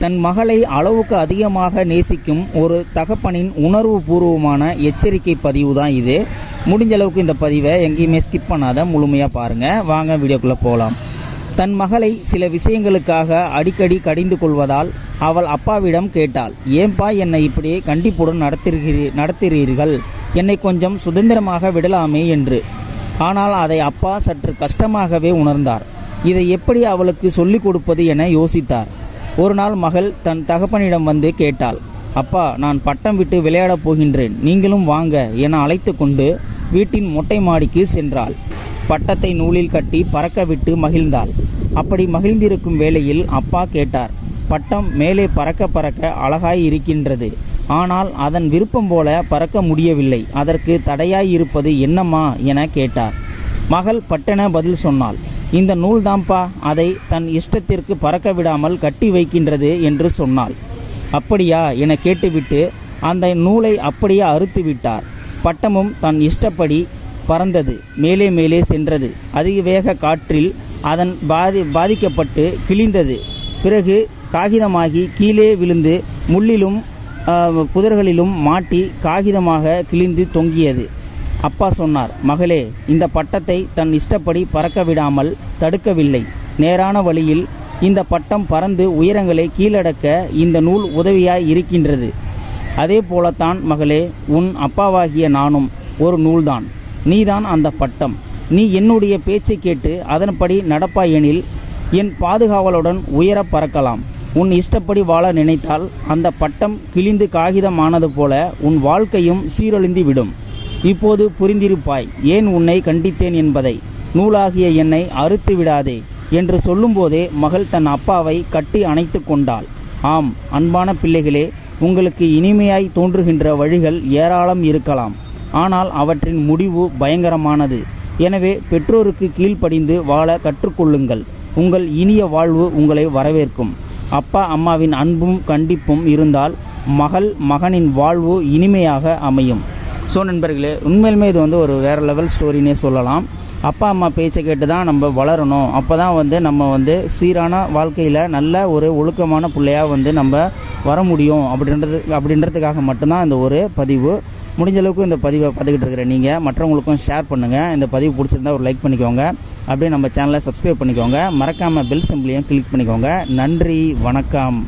தன் மகளை அளவுக்கு அதிகமாக நேசிக்கும் ஒரு தகப்பனின் உணர்வு பூர்வமான எச்சரிக்கை பதிவு தான் இது. முடிஞ்ச அளவுக்கு இந்த பதிவை எங்கேயுமே ஸ்கிப் பண்ணாத முழுமையாக பாருங்க. வாங்க வீடியோக்குள்ளே போகலாம் தன் மகளை சில விஷயங்களுக்காக அடிக்கடி கடிந்து கொள்வதால் அவள் அப்பாவிடம் கேட்டாள் ஏன்பா என்னை இப்படி கண்டிப்புடன் நடத்துகிறீ நடத்துகிறீர்கள்? என்னை கொஞ்சம் சுதந்திரமாக விடலாமே? என்று. ஆனால் அதை அப்பா சற்று கஷ்டமாகவே உணர்ந்தார். இதை எப்படி அவளுக்கு சொல்லிக் கொடுப்பது என யோசித்தார். ஒரு நாள் மகள் தன் தகப்பனிடம் வந்து கேட்டாள் அப்பா நான் பட்டம் விட்டு விளையாடப் போகின்றேன் நீங்களும் வாங்க என அழைத்து கொண்டு வீட்டின் மொட்டை மாடிக்கு சென்றாள். பட்டத்தை நூலில் கட்டி பறக்க விட்டு மகிழ்ந்தாள். அப்படி மகிழ்ந்திருக்கும் வேளையில் அப்பா கேட்டார் பட்டம் மேலே பறக்க பறக்க அழகாய் இருக்கின்றது. ஆனால் அதன் விருப்பம் போல பறக்க முடியவில்லை. அதற்கு தடையாய் இருப்பது என்னம்மா? என கேட்டார். மகள் பட்டென பதில் சொன்னாள் இந்த நூல்தாம்பா அதை தன் இஷ்டத்திற்கு பறக்க விடாமல் கட்டி வைக்கின்றது என்று சொன்னாள். அப்படியா என கேட்டுவிட்டு அந்த நூலை அப்படியே அறுத்து விட்டார். பட்டமும் தன் இஷ்டப்படி பறந்தது. மேலே மேலே சென்றது. அதிக வேக காற்றில் அதன் பாதி பாதிக்கப்பட்டு கிழிந்தது. பிறகு காகிதமாகி கீழே விழுந்து முள்ளிலும் புதர்களிலும் மாட்டி காகிதமாக கிழிந்து தொங்கியது. அப்பா சொன்னார் மகளே இந்த பட்டத்தை தன் இஷ்டப்படி பறக்க விடாமல் தடுக்கவில்லை. நேரான வழியில் இந்த பட்டம் பறந்து உயரங்களை கீழடக்க இந்த நூல் உதவியாய் இருக்கின்றது. அதே போலத்தான் மகளே உன் அப்பாவாகிய நானும் ஒரு நூல்தான். நீதான் அந்த பட்டம். நீ என்னுடைய பேச்சை கேட்டு அதன்படி நடப்பாயெனில் என் பாதுகாவலுடன் உயர பறக்கலாம். உன் இஷ்டப்படி வாழ நினைத்தால் அந்த பட்டம் கிழிந்து காகிதமானது போல உன் வாழ்க்கையும் சீரழிந்து விடும் இப்போது புரிந்திருப்பாய். ஏன் உன்னை கண்டித்தேன் என்பதை? நூலாகிய என்னை அறுத்து விடாதே என்று சொல்லும்போதே மகள் தன் அப்பாவை கட்டி அணைத்து கொண்டாள். ஆம் அன்பான பிள்ளைகளே உங்களுக்கு இனிமையாய் தோன்றுகின்ற வழிகள் ஏராளம் இருக்கலாம். ஆனால் அவற்றின் முடிவு பயங்கரமானது. எனவே பெற்றோருக்கு கீழ்ப்படிந்து வாழ கற்றுக்கொள்ளுங்கள். உங்கள் இனிய வாழ்வு உங்களை வரவேற்கும். அப்பா அம்மாவின் அன்பும் கண்டிப்பும் இருந்தால் மகள் மகனின் வாழ்வு இனிமையாக அமையும். ஸோ நண்பர்களே உண்மையிலுமே இது வந்து ஒரு வேறு லெவல் ஸ்டோரினே சொல்லலாம். அப்பா அம்மா பேச்சை கேட்டு தான் நம்ம வளரணும். அப்போ தான் வந்து நம்ம வந்து சீரான வாழ்க்கையில் நல்ல ஒரு ஒழுக்கமான பிள்ளையாக வந்து நம்ம வர முடியும். அப்படின்றது அப்படின்றதுக்காக மட்டும்தான் இந்த ஒரு பதிவு. முடிஞ்ச அளவுக்கு இந்த பதிவை பார்த்துக்கிட்டு இருக்கிற நீங்கள் மற்றவங்களுக்கும் ஷேர் பண்ணுங்கள் இந்த பதிவு பிடிச்சிருந்தா ஒரு லைக் பண்ணிக்கோங்க. அப்படியே நம்ம சேனலை சப்ஸ்கிரைப் பண்ணிக்கோங்க. மறக்காமல் பெல் சிம்பிளையும் கிளிக் பண்ணிக்கோங்க. நன்றி வணக்கம்.